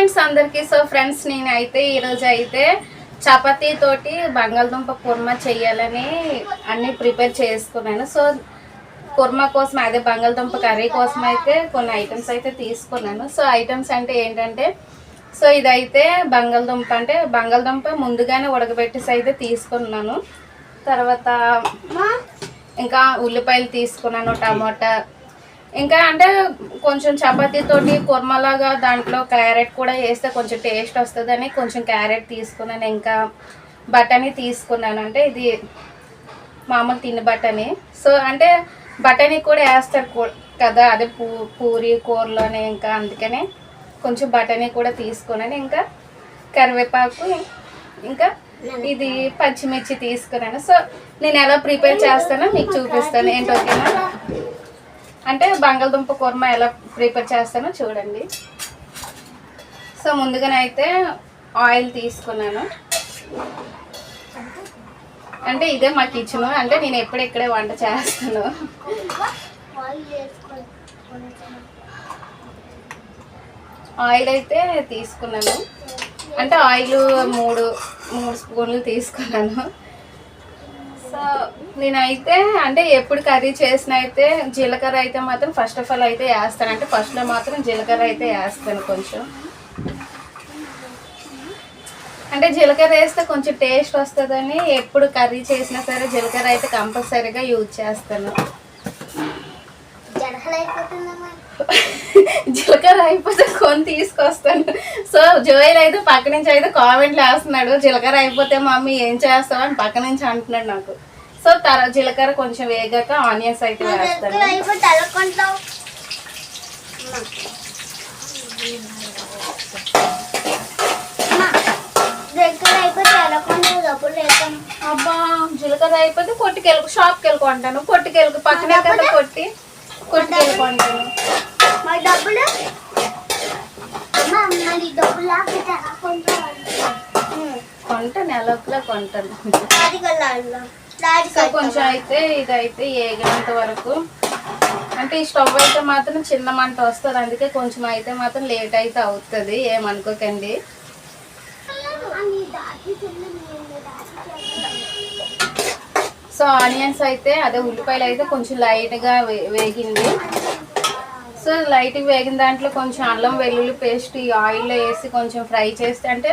Friends అందరికీ. So friends నేనైతే ఈరోజు అయితే చపాతీ తోటి బంగాళదుంప కుర్మా చేయాలని అన్నీ ప్రిపేర్ చేసుకున్నాను. సో కుర్మా కోసం అదే బంగాళదుంప కర్రీ కోసం అయితే కొన్ని ఐటమ్స్ అయితే తీసుకున్నాను. సో ఐటమ్స్ అంటే ఏంటంటే సో ఇదైతే బంగాళదుంప అంటే బంగాళదుంప ముందుగానే ఉడకబెట్టేసి అయితే తీసుకున్నాను. తర్వాత ఇంకా ఉల్లిపాయలు తీసుకున్నాను టమాటా ఇంకా అంటే కొంచెం చపాతీతోటి కుర్మలాగా దాంట్లో క్యారెట్ కూడా వేస్తే కొంచెం టేస్ట్ వస్తుందని కొంచెం క్యారెట్ తీసుకున్నాను ఇంకా బఠానీ తీసుకున్నాను. అంటే ఇది మామూలు తిని బఠానీ. సో అంటే బఠానీ కూడా వేస్తారు కదా అదే పూ పూరి కూరలోనే ఇంకా అందుకనే కొంచెం బఠానీ కూడా తీసుకున్నాను. ఇంకా కరివేపాకు ఇంకా ఇది పచ్చిమిర్చి తీసుకున్నాను. సో నేను ఎలా ప్రిపేర్ చేస్తానో మీకు చూపిస్తాను. ఏంటి ఓకేనా అంటే బంగాళదుంప కూర్మ ఎలా ప్రిపేర్ చేస్తానో చూడండి. సో ముందుగానైతే ఆయిల్ తీసుకున్నాను. అంటే ఇదే మా కిచెన్ అంటే నేను ఎప్పుడు ఇక్కడే వంట చేస్తాను. ఆయిల్ అయితే తీసుకున్నాను. అంటే ఆయిల్ మూడు మూడు స్పూన్లు తీసుకున్నాను. సో నేనైతే అంటే ఎప్పుడు కర్రీ చేసిన అయితే జీలకర్ర అయితే మాత్రం ఫస్ట్ ఆఫ్ ఆల్ అయితే వేస్తాను. అంటే ఫస్ట్లో మాత్రం జీలకర్ర అయితే వేస్తాను కొంచెం. అంటే జీలకర్ర వేస్తే కొంచెం టేస్ట్ వస్తుందని ఎప్పుడు కర్రీ చేసినా సరే జీలకర్ర అయితే కంపల్సరీగా యూజ్ చేస్తాను. జీలకర్ర అయిపోతే కొని తీసుకొస్తాను. సో జోయల్ అయితే పక్క నుంచి అయితే కామెంట్లు వేస్తున్నాడు. జీలకర్ర అయిపోతే మమ్మీ ఏం చేస్తావు? అని పక్క నుంచి అంటున్నాడు నాకు. సో తర జీలకర్ర కొంచెం వేగాక ఆనియన్స్ అయితే వేస్తాను. అబ్బా జీలకర్ర అయిపోతే కొట్టుకెళ్ళకు షాప్కి వెళ్ళుకుంటాను కొట్టుకెళ్ళకు పక్కనే కదా కొట్టి కొట్టుకెళ్ళుకుంటాను మా డబ్బులు? లేకపోతే ఎలా కొంటాను సో కొంచెం అయితే ఇదైతే ఏగినంత వరకు. అంటే ఈ స్టవ్ అయితే మాత్రం చిన్న మంట వస్తుంది. అందుకే కొంచెం అయితే మాత్రం లేట్ అయితే అవుతుంది. ఏమనుకోకండి. సో ఆనియన్స్ అయితే అదే ఉల్లిపాయలు అయితే కొంచెం లైట్గా వేగింది. సో లైట్గా వేగిన దాంట్లో కొంచెం అల్లం వెల్లుల్లి పేస్ట్ ఈ ఆయిల్లో వేసి కొంచెం ఫ్రై చేస్తే అంటే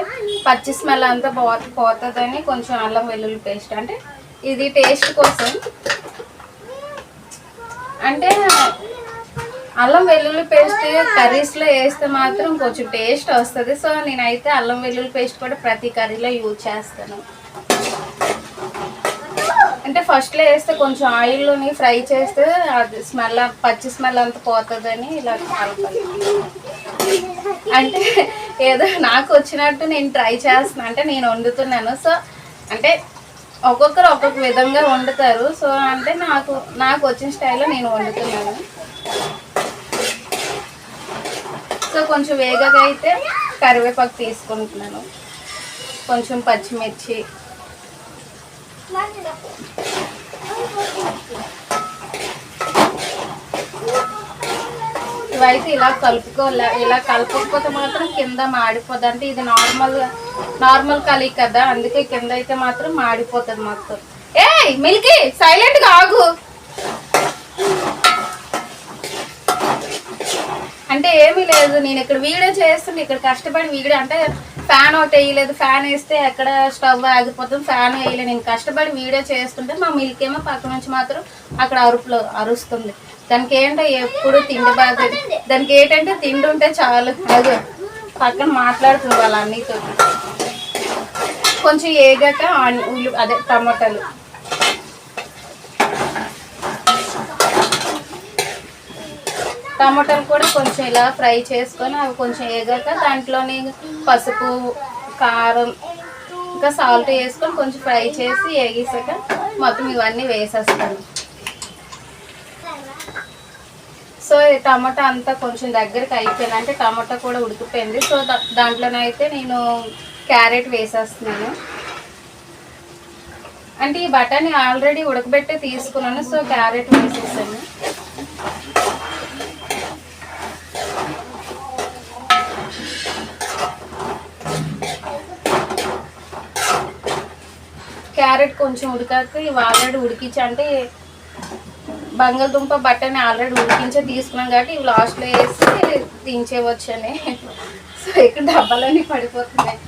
పచ్చి స్మెల్ అంతా పోతుందని కొంచెం అల్లం వెల్లుల్లి పేస్ట్ అంటే ఇది టేస్ట్ కోసం. అంటే అల్లం వెల్లుల్లి పేస్ట్ కర్రీస్లో వేస్తే మాత్రం కొంచెం టేస్ట్ వస్తుంది. సో నేనైతే అల్లం వెల్లుల్లి పేస్ట్ కూడా ప్రతి కర్రీలో యూజ్ చేస్తాను. అంటే ఫస్ట్లో వేస్తే కొంచెం ఆయిల్లోని ఫ్రై చేస్తే అది స్మెల్ పచ్చి స్మెల్ అంతా పోతుందని ఇలా కలపాలి. అంటే ఏదో నాకు వచ్చినట్టు నేను ట్రై చేస్తున్నాను అంటే నేను వండుతున్నాను. సో అంటే ఒక్కొక్కరు ఒక్కొక్క విధంగా వండుతారు. సో అంటే నాకు నాకు వచ్చిన స్టైల్లో నేను వండుతున్నాను. సో కొంచెం వేగగా అయితే కరివేపాకు తీసుకుంటున్నాను. కొంచెం పచ్చిమిర్చి. ఇవైతే ఇలా కలుపుకోలే ఇలా కలపకపోతే మాత్రం కింద మాడిపోద్ది అంటే ఇది నార్మల్ నార్మల్ కలీ కదా. అందుకే కింద అయితే మాత్రం మాడిపోతుంది మొత్తం. ఏ మిల్కీ సైలెంట్ ఆగు. అంటే ఏమీ లేదు నేను ఇక్కడ వీడియో చేస్తుంటే ఇక్కడ కష్టపడి వీడియో అంటే ఫ్యాన్ ఒకటి వేయలేదు ఫ్యాన్ వేస్తే ఎక్కడ స్టవ్ ఆగిపోతుంది ఫ్యాన్ వేయలేదు. నేను కష్టపడి వీడియో చేస్తుంటే మా మిల్క్ ఏమో పక్క నుంచి మాత్రం అక్కడ అరుపులో అరుస్తుంది. దానికి ఏంటో ఎప్పుడు తిండి బాగా దానికి ఏంటంటే తిండి ఉంటే చాలు. అదే పక్కన మాట్లాడుతుంది వాళ్ళ అన్నితో. కొంచెం ఏగాక ఆని ఉల్లి అదే టమాటాలు. టమాటాలు కూడా కొంచెం ఇలా ఫ్రై చేసుకొని అవి కొంచెం ఏగాక దాంట్లోని పసుపు కారం ఇంకా సాల్ట్ వేసుకొని కొంచెం ఫ్రై చేసి వేగేసాక మొత్తం ఇవన్నీ వేసేస్తాను. సో టమాటా అంతా కొంచెం దగ్గరికి అయిపోయింది. అంటే టమాటా కూడా ఉడికిపోయింది. సో దాంట్లోనైతే నేను క్యారెట్ వేసేస్తున్నాను. అంటే ఈ బటాని ఆల్రెడీ ఉడకబెట్టి తీసుకున్నాను. సో క్యారెట్ వేసేసాను. క్యారెట్ కొంచెం ఉడకాక ఆల్రెడీ ఉడికించి అంటే బంగాళదుంప బట్టని ఆల్రెడీ ఉడికించే తీసుకున్నాం కాబట్టి ఇవి లాస్ట్లో వేసి దించేవచ్చు అని సో ఇక్కడ డబ్బాలన్నీ పడిపోతున్నాయి.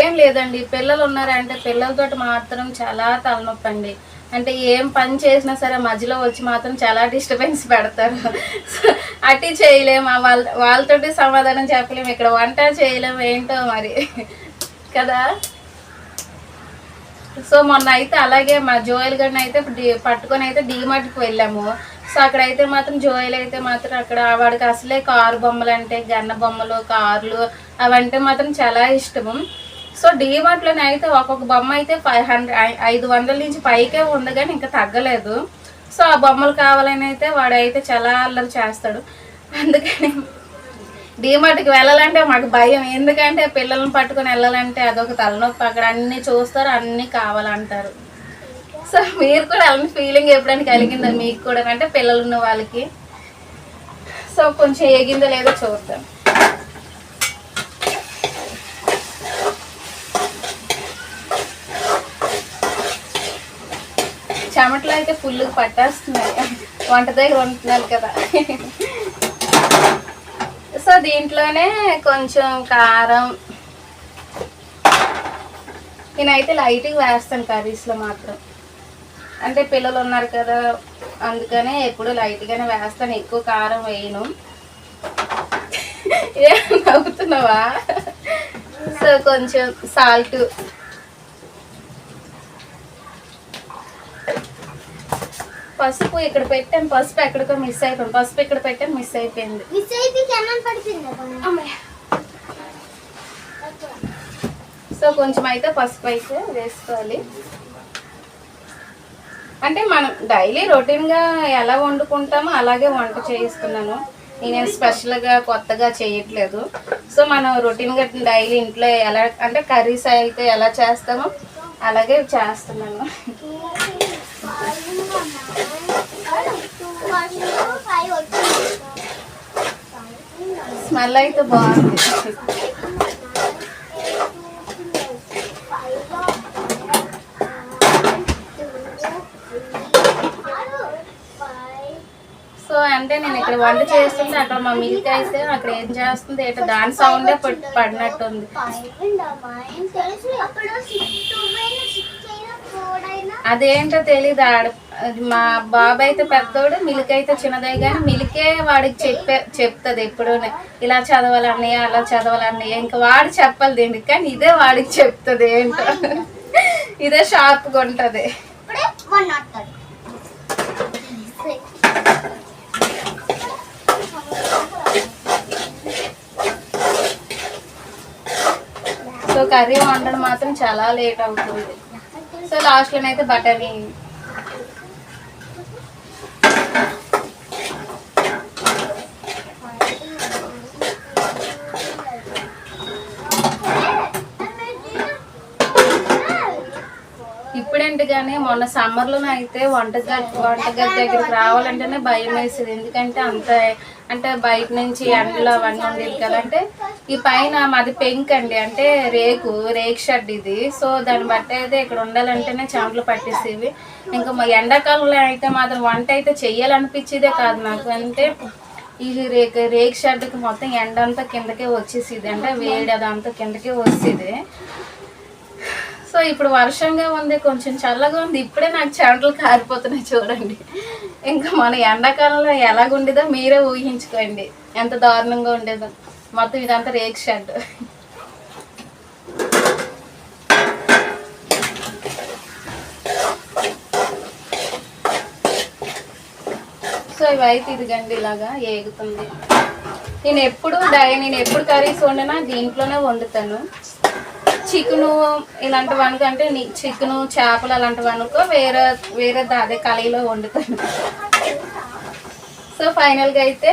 ఏం లేదండి పిల్లలు ఉన్నారంటే పిల్లలతోటి మాత్రం చాలా తలనొప్పి అండి అంటే ఏం పని చేసినా సరే మధ్యలో వచ్చి మాత్రం చాలా డిస్టర్బెన్స్ పెడతారు. అటు చేయలేము వాళ్ళ వాళ్ళతోటి సమాధానం చెప్పలేము ఇక్కడ వంట చేయలేము ఏంటో మరి. కదా? సో మొన్న అయితే అలాగే మా జోయల్ గడిని అయితే పట్టుకొని అయితే డీమార్ట్కి వెళ్ళాము. సో అక్కడైతే మాత్రం జోయల్ అయితే మాత్రం అక్కడ వాడికి అసలే కారు బొమ్మలు అంటే గన్న బొమ్మలు కార్లు అవంటే మాత్రం చాలా ఇష్టము. సో డీమార్ట్లోనే అయితే ఒక్కొక్క బొమ్మ అయితే ఫైవ్ హండ్రెడ్ ఐదు వందల నుంచి పైకే ఉంది కానీ ఇంకా తగ్గలేదు. సో ఆ బొమ్మలు కావాలని అయితే వాడైతే చాలా అల్లరి చేస్తాడు. అందుకని డీమార్ట్కి వెళ్ళాలంటే మాకు భయం. ఎందుకంటే పిల్లల్ని పట్టుకొని వెళ్ళాలంటే అదొక తలనొప్పి. అక్కడ అన్ని చూస్తారు అన్ని కావాలంటారు. సో మీరు కూడా అలాంటి ఫీలింగ్ ఎప్పుడైనా కలిగిందా? మీకు కూడా అంటే పిల్లలు ఉన్న వాళ్ళకి. సో కొంచెం ఏగిందో లేదో చూద్దాం. చెమటలు అయితే ఫుల్ పట్టేస్తున్నాయి. వంట దగ్గర ఉంటున్నాను కదా. సో దీంట్లోనే కొంచెం కారం. నేనైతే లైట్గా వేస్తాను కర్రీస్లో మాత్రం. అంటే పిల్లలు ఉన్నారు కదా అందుకనే ఎప్పుడు లైట్గానే వేస్తాను. ఎక్కువ కారం వేయను. ఏం నవ్వుతున్నావా? సో కొంచెం సాల్ట్. పసుపు ఇక్కడ పెట్టాను పసుపు ఎక్కడికో మిస్ అయిపోయింది. పసుపు ఇక్కడ పెట్టాను మిస్ అయిపోయింది. మిస్ పడుతుంది సో కొంచెం అయితే పసుపు అయితే వేసుకోవాలి. అంటే మనం డైలీ రొటీన్గా ఎలా వండుకుంటామో అలాగే వంట చేయిస్తున్నాను. నేనేం స్పెషల్గా కొత్తగా చేయట్లేదు. సో మనం రొటీన్గా డైలీ ఇంట్లో ఎలా అంటే కర్రీస్ అయితే ఎలా చేస్తామో అలాగే చేస్తున్నాను. స్మెల్ అయితే బాగుంది. సో అంటే నేను ఇక్కడ వంట చేస్తుంటే అక్కడ మా మిల్క్ అయితే అక్కడ ఏం చేస్తుంది ఏంటో దాని సౌండే పడ్- పడినట్టుంది. అదేంటో తెలీదు ఆడ మా బాబు అయితే పెద్దోడు మిల్క్ అయితే చిన్నదే కానీ మిల్కే వాడికి చెప్పే చెప్తుంది ఎప్పుడు ఇలా చదవాలి అన్నయ్య అలా చదవాలి అన్నయ్య. ఇంకా వాడు చెప్పాలి దీనికి కానీ ఇదే వాడికి చెప్తుంది ఏంటో. ఇదే షార్ప్గా ఉంటుంది. సో కర్రీ వండడం మాత్రం చాలా లేట్ అవుతుంది. సో లాస్ట్లోనైతే బటర్ని ఇప్పుడంటే కానీ మొన్న సమ్మర్లోనే అయితే వంటగది వంటగది దగ్గరికి రావాలంటేనే భయం వేసేది. ఎందుకంటే అంత అంటే బయట నుంచి ఎండలు అవన్నీ ఉండేది కదా. అంటే ఈ పైన మాది పెంక్ అండి. అంటే రేకు రేక్ షెడ్ ఇది. సో దాన్ని బట్టి అయితే ఇక్కడ ఉండాలంటేనే చెమటలు పట్టేసేవి. ఇంకా మా ఎండాకాలంలో అయితే మాత్రం వంట అయితే చెయ్యాలనిపించేదే కాదు నాకు. అంటే ఈ రేక్ రేక్ షెడ్కి మొత్తం ఎండ అంతా కిందకే వచ్చేసేది. అంటే వేడి అదంతా కిందకే వచ్చేది. సో ఇప్పుడు వర్షంగా ఉంది కొంచెం చల్లగా ఉంది. ఇప్పుడే నాకు చెమటలు కారిపోతున్నాయి చూడండి. ఇంకా మన ఎండాకాలంలో ఎలాగుండేదో మీరే ఊహించుకోండి. ఎంత దారుణంగా ఉండేదో. మొత్తం ఇదంతా రేక్ షెడ్. సో ఇవైతే ఇదిగండి ఇలాగా ఏగుతుంది. నేను ఎప్పుడు డై నేను ఎప్పుడు కర్రీస్ వండినా దీంట్లోనే వండుతాను. చికెను ఇలాంటి వనుక అంటే చికెను చేపలు అలాంటి వనుక వేరే వేరే అదే కళాయిలో వండుతాను. సో ఫైనల్గా అయితే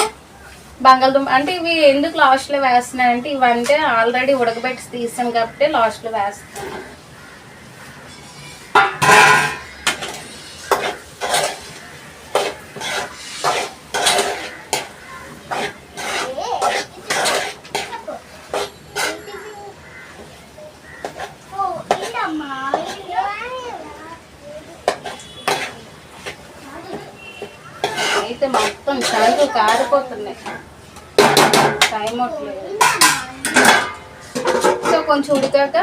బంగాళదుంప అంటే ఇవి ఎందుకు లాస్ట్లో వేస్తున్నానంటే ఇవంటే ఆల్రెడీ ఉడకబెట్టి తీసాను కాబట్టి లాస్ట్లో వేస్తాను మొత్తం చాలు కారిపోతున్నాయి టైం అవట్లేదు సో కొంచెం ఉడికాక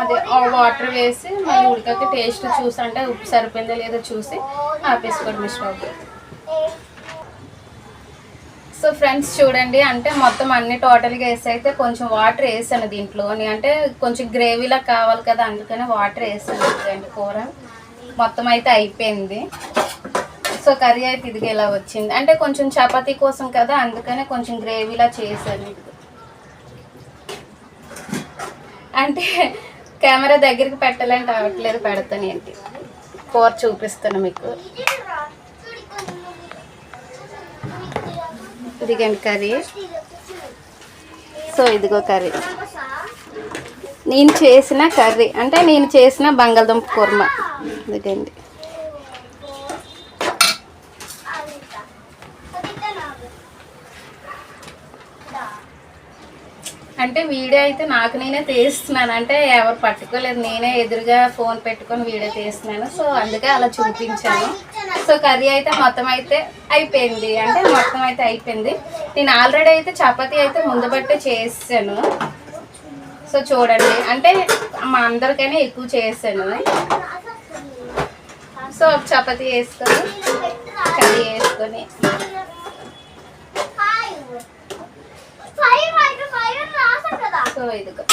అదే వాటర్ వేసి మళ్ళీ ఉడికాక టేస్ట్ చూసి అంటే ఉప్పు సరిపోయిందో లేదో చూసి ఆపేసుకోండి స్టవ్ సో ఫ్రెండ్స్ చూడండి అంటే మొత్తం అన్ని టోటల్గా వేసి అయితే కొంచెం వాటర్ వేసాను దీంట్లోని. అంటే కొంచెం గ్రేవీలా కావాలి కదా అందుకనే వాటర్ వేసాను. ఇదిగోండి కూర. మొత్తం అయితే అయిపోయింది. సో కర్రీ అయితే ఇదిగా ఇలా వచ్చింది. అంటే కొంచెం చపాతీ కోసం కదా అందుకనే కొంచెం గ్రేవీలా చేశాను. అంటే కెమెరా దగ్గరికి పెట్టాలంటే అవ్వట్లేదు పెడతాను ఏంటి? కూర చూపిస్తాను మీకు. ఇదిగండి కర్రీ. సో ఇదిగో కర్రీ. నేను చేసిన కర్రీ. అంటే నేను చేసిన బంగాళదుంప కుర్మ. ఇదిగండి. అంటే వీడియో అయితే నాకు నేనే తీస్తున్నాను. అంటే ఎవరు పట్టుకోలేదు. నేనే ఎదురుగా ఫోన్ పెట్టుకొని వీడియో తీస్తున్నాను. సో అందుకే అలా చూపించాను. సో కర్రీ అయితే మొత్తం అయితే అయిపోయింది. అంటే మొత్తం అయితే అయిపోయింది. నేను ఆల్రెడీ అయితే చపాతీ అయితే ముందు బట్టే చేసాను. సో చూడండి. అంటే మా అందరికైనా ఎక్కువ చేసాను. సో చపాతీ వేసుకొని కర్రీ సో ఇదిగో.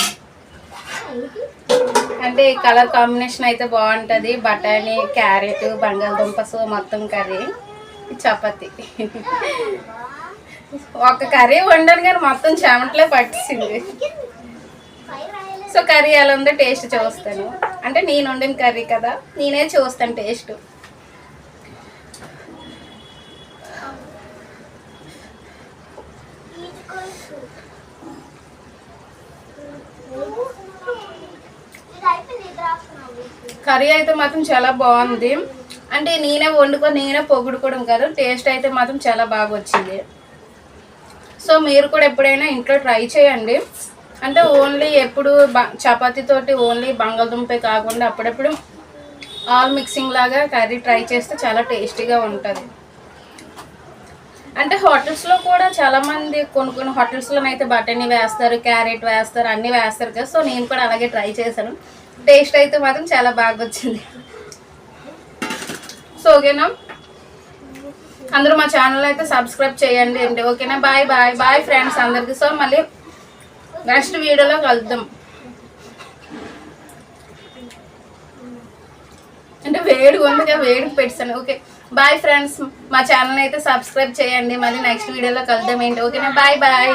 అంటే ఈ కలర్ కాంబినేషన్ అయితే బాగుంటుంది. బఠానీ క్యారెట్ బంగాళదుంప సో మొత్తం కర్రీ చపాతి. ఒక కర్రీ వండాను కానీ మొత్తం చెమటలే పట్టింది సో కర్రీ ఎలా ఉందో టేస్ట్ చూస్తాను. అంటే నేను వండిన కర్రీ కదా నేనే చూస్తాను టేస్ట్ కర్రీ అయితే మాత్రం చాలా బాగుంది. అంటే నేనే వండుకొని నేనే పొగుడుకోవడం కాదు టేస్ట్ అయితే మాత్రం చాలా బాగా వచ్చింది. సో మీరు కూడా ఎప్పుడైనా ఇంట్లో ట్రై చేయండి. అంటే ఓన్లీ ఎప్పుడు బ- చపాతీతోటి ఓన్లీ బంగాళదుంపే కాకుండా అప్పుడప్పుడు ఆల్ మిక్సింగ్ లాగా కర్రీ ట్రై చేస్తే చాలా టేస్టీగా ఉంటుంది. అంటే హోటల్స్లో కూడా చాలామంది కొన్ని కొన్ని హోటల్స్లోనైతే బటనీ వేస్తారు క్యారెట్ వేస్తారు అన్నీ వేస్తారు కదా సో నేను కూడా అలాగే ట్రై చేశాను. టేస్ట్ అయితే మాత్రం చాలా బాగా వచ్చింది. సో ఓకేనా అందరూ మా ఛానల్ అయితే సబ్స్క్రైబ్ చేయండి. అండి ఓకేనా బాయ్ బాయ్ బాయ్ ఫ్రెండ్స్ అందరికీ. సో మళ్ళీ నెక్స్ట్ వీడియోలో కలుద్దాం. అంటే వేడిగా ఉంది వేడికి పెట్టాను ఓకే. బాయ్ ఫ్రెండ్స్ మా ఛానల్ అయితే సబ్స్క్రైబ్ చేయండి. మళ్ళీ నెక్స్ట్ వీడియోలో కలుద్దాం. ఏంటి? ఓకేనా బాయ్ బాయ్.